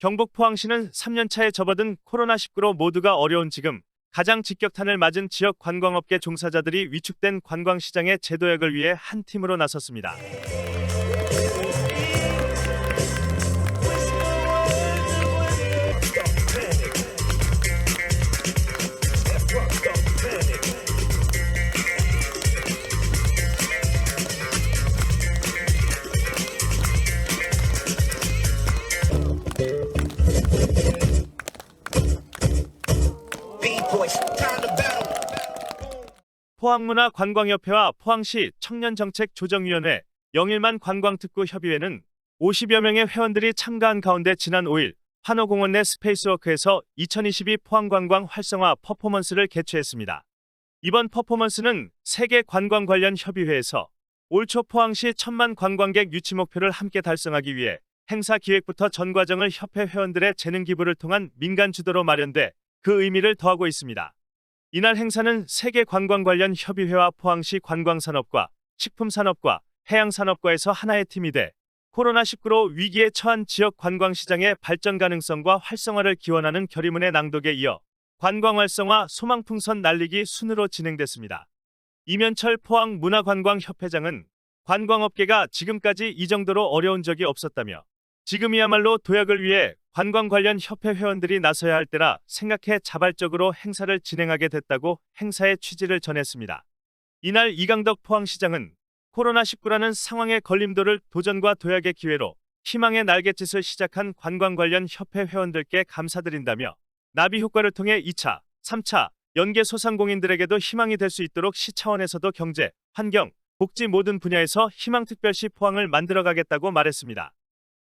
경북 포항시는 3년차에 접어든 코로나19로 모두가 어려운 지금 가장 직격탄을 맞은 지역 관광업계 종사자들이 위축된 관광시장의 재도약을 위해 한 팀으로 나섰습니다. 포항문화 관광협회와 포항시 청년정책조정위원회 영일만 관광특구 협의회는 50여 명의 회원들이 참가한 가운데 지난 5일 환호공원 내 스페이스워크에서 2022 포항관광 활성화 퍼포먼스를 개최했습니다. 이번 퍼포먼스는 세계 관광 관련 협의회에서 올 초 포항시 천만 관광객 유치 목표를 함께 달성하기 위해 행사 기획부터 전 과정을 협회 회원들의 재능 기부를 통한 민간 주도로 마련돼 그 의미를 더하고 있습니다. 이날 행사는 세계 관광 관련 협의회와 포항시 관광산업과 식품산업과 해양산업과에서 하나의 팀이 돼 코로나19로 위기에 처한 지역 관광시장의 발전 가능성과 활성화를 기원하는 결의문의 낭독에 이어 관광 활성화 소망풍선 날리기 순으로 진행됐습니다. 이면철 포항문화관광협회장은 관광업계가 지금까지 이 정도로 어려운 적이 없었다며 지금이야말로 도약을 위해 관광 관련 협회 회원들이 나서야 할 때라 생각해 자발적으로 행사를 진행하게 됐다고 행사의 취지를 전했습니다. 이날 이강덕 포항시장은 코로나19라는 상황의 걸림돌을 도전과 도약의 기회로 희망의 날갯짓을 시작한 관광 관련 협회 회원들께 감사드린다며 나비 효과를 통해 2차, 3차 연계 소상공인들에게도 희망이 될 수 있도록 시 차원에서도 경제, 환경, 복지 모든 분야에서 희망특별시 포항을 만들어가겠다고 말했습니다.